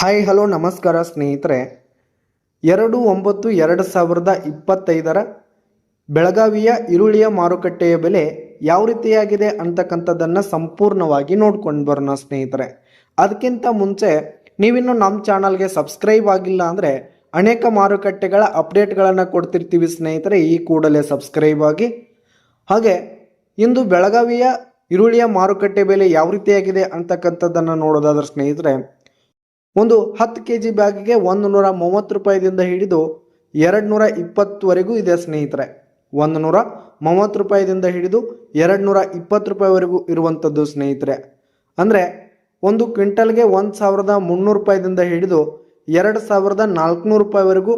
Hi hello ನಮಸ್ಕಾರ ಸ್ನೇಹಿತರೆ. ಎರಡು ಒಂಬತ್ತು ಎರಡು ಸಾವಿರದ ಇಪ್ಪತ್ತೈದರ ಬೆಳಗಾವಿಯ ಈರುಳ್ಳಿಯ ಮಾರುಕಟ್ಟೆಯ ಬೆಲೆ ಯಾವ ರೀತಿಯಾಗಿದೆ ಅಂತಕ್ಕಂಥದ್ದನ್ನು ಸಂಪೂರ್ಣವಾಗಿ ನೋಡ್ಕೊಂಡು ಬರೋಣ ಸ್ನೇಹಿತರೆ. ಅದಕ್ಕಿಂತ ಮುಂಚೆ ನೀವಿನ್ನು ನಮ್ಮ ಚಾನಲ್ಗೆ ಸಬ್ಸ್ಕ್ರೈಬ್ ಆಗಿಲ್ಲ ಅಂದರೆ ಅನೇಕ ಮಾರುಕಟ್ಟೆಗಳ ಅಪ್ಡೇಟ್ಗಳನ್ನು ಕೊಡ್ತಿರ್ತೀವಿ ಸ್ನೇಹಿತರೆ ಈ ಕೂಡಲೇ ಸಬ್ಸ್ಕ್ರೈಬ್ ಆಗಿ. ಹಾಗೆ ಇಂದು ಬೆಳಗಾವಿಯ ಈರುಳ್ಳಿಯ ಮಾರುಕಟ್ಟೆ ಬೆಲೆ ಯಾವ ರೀತಿಯಾಗಿದೆ ಅಂತಕ್ಕಂಥದ್ದನ್ನು ನೋಡೋದಾದ್ರೆ ಸ್ನೇಹಿತರೆ ಒಂದು ಹತ್ತು ಕೆ ಜಿ ಬ್ಯಾಗಿಗೆ ಒಂದು ನೂರ ಮೂವತ್ತು ರೂಪಾಯಿದಿಂದ ಹಿಡಿದು ಎರಡು ನೂರ ಇಪ್ಪತ್ತುವರೆಗೂ ಇದೆ ಸ್ನೇಹಿತರೆ. ಒಂದು ನೂರ ಮೂವತ್ತು ರೂಪಾಯಿದಿಂದ ಹಿಡಿದು ಎರಡು ನೂರ ಇಪ್ಪತ್ತು ರೂಪಾಯಿವರೆಗೂ ಇರುವಂಥದ್ದು ಸ್ನೇಹಿತರೆ. ಅಂದರೆ ಒಂದು ಕ್ವಿಂಟಲ್ಗೆ ಒಂದು ಸಾವಿರದ ಮುನ್ನೂರು ರೂಪಾಯಿದಿಂದ ಹಿಡಿದು ಎರಡು ಸಾವಿರದ ನಾಲ್ಕುನೂರು ರೂಪಾಯಿವರೆಗೂ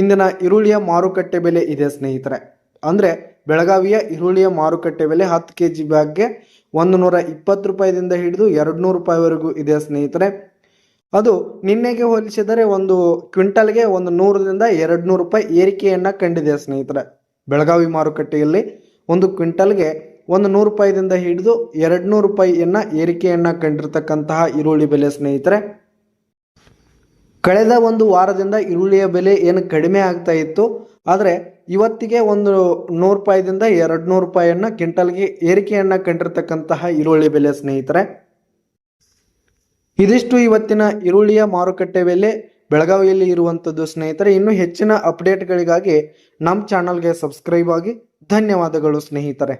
ಇಂದಿನ ಈರುಳ್ಳಿಯ ಮಾರುಕಟ್ಟೆ ಬೆಲೆ ಇದೆ ಸ್ನೇಹಿತರೆ. ಅಂದರೆ ಬೆಳಗಾವಿಯ ಈರುಳ್ಳಿಯ ಮಾರುಕಟ್ಟೆ ಬೆಲೆ ಹತ್ತು ಕೆ ಜಿ ಬ್ಯಾಗ್ಗೆ ಒಂದು ನೂರ ಇಪ್ಪತ್ತು ರೂಪಾಯಿದಿಂದ ಹಿಡಿದು ಎರಡು ನೂರು ರೂಪಾಯಿವರೆಗೂ ಇದೆ ಸ್ನೇಹಿತರೆ. ಅದು ನಿನ್ನೆಗೆ ಹೋಲಿಸಿದರೆ ಒಂದು ಕ್ವಿಂಟಲ್ಗೆ ಒಂದು ನೂರರಿಂದ ಎರಡು ನೂರು ರೂಪಾಯಿ ಏರಿಕೆಯನ್ನು ಕಂಡಿದೆ ಸ್ನೇಹಿತರೆ. ಬೆಳಗಾವಿ ಮಾರುಕಟ್ಟೆಯಲ್ಲಿ ಒಂದು ಕ್ವಿಂಟಲ್ಗೆ ಒಂದು ನೂರು ರೂಪಾಯಿದಿಂದ ಹಿಡಿದು ಎರಡು ನೂರು ರೂಪಾಯಿಯನ್ನ ಏರಿಕೆಯನ್ನು ಕಂಡಿರ್ತಕ್ಕಂತಹ ಈರುಳ್ಳಿ ಬೆಲೆ ಸ್ನೇಹಿತರೆ. ಕಳೆದ ಒಂದು ವಾರದಿಂದ ಈರುಳ್ಳಿಯ ಬೆಲೆ ಏನು ಕಡಿಮೆ ಆಗ್ತಾ ಇತ್ತು, ಆದರೆ ಇವತ್ತಿಗೆ ಒಂದು ನೂರು ರೂಪಾಯಿದಿಂದ ಎರಡು ನೂರು ರೂಪಾಯಿಯನ್ನ ಕ್ವಿಂಟಲ್ಗೆ ಏರಿಕೆಯನ್ನು ಕಂಡಿರ್ತಕ್ಕಂತಹ ಈರುಳ್ಳಿ ಬೆಲೆ ಸ್ನೇಹಿತರೆ. ಇದಿಷ್ಟು ಇವತ್ತಿನ ಈರುಳ್ಳಿಯ ಮಾರುಕಟ್ಟೆ ಬೆಲೆ ಬೆಳಗಾವಿಯಲ್ಲಿ ಇರುವಂಥದ್ದು ಸ್ನೇಹಿತರೆ, ಇನ್ನು ಹೆಚ್ಚಿನ ಅಪ್ಡೇಟ್ಗಳಿಗಾಗಿ ನಮ್ಮ ಚಾನಲ್ಗೆ ಸಬ್ಸ್ಕ್ರೈಬ್ ಆಗಿ ಧನ್ಯವಾದಗಳು ಸ್ನೇಹಿತರೆ.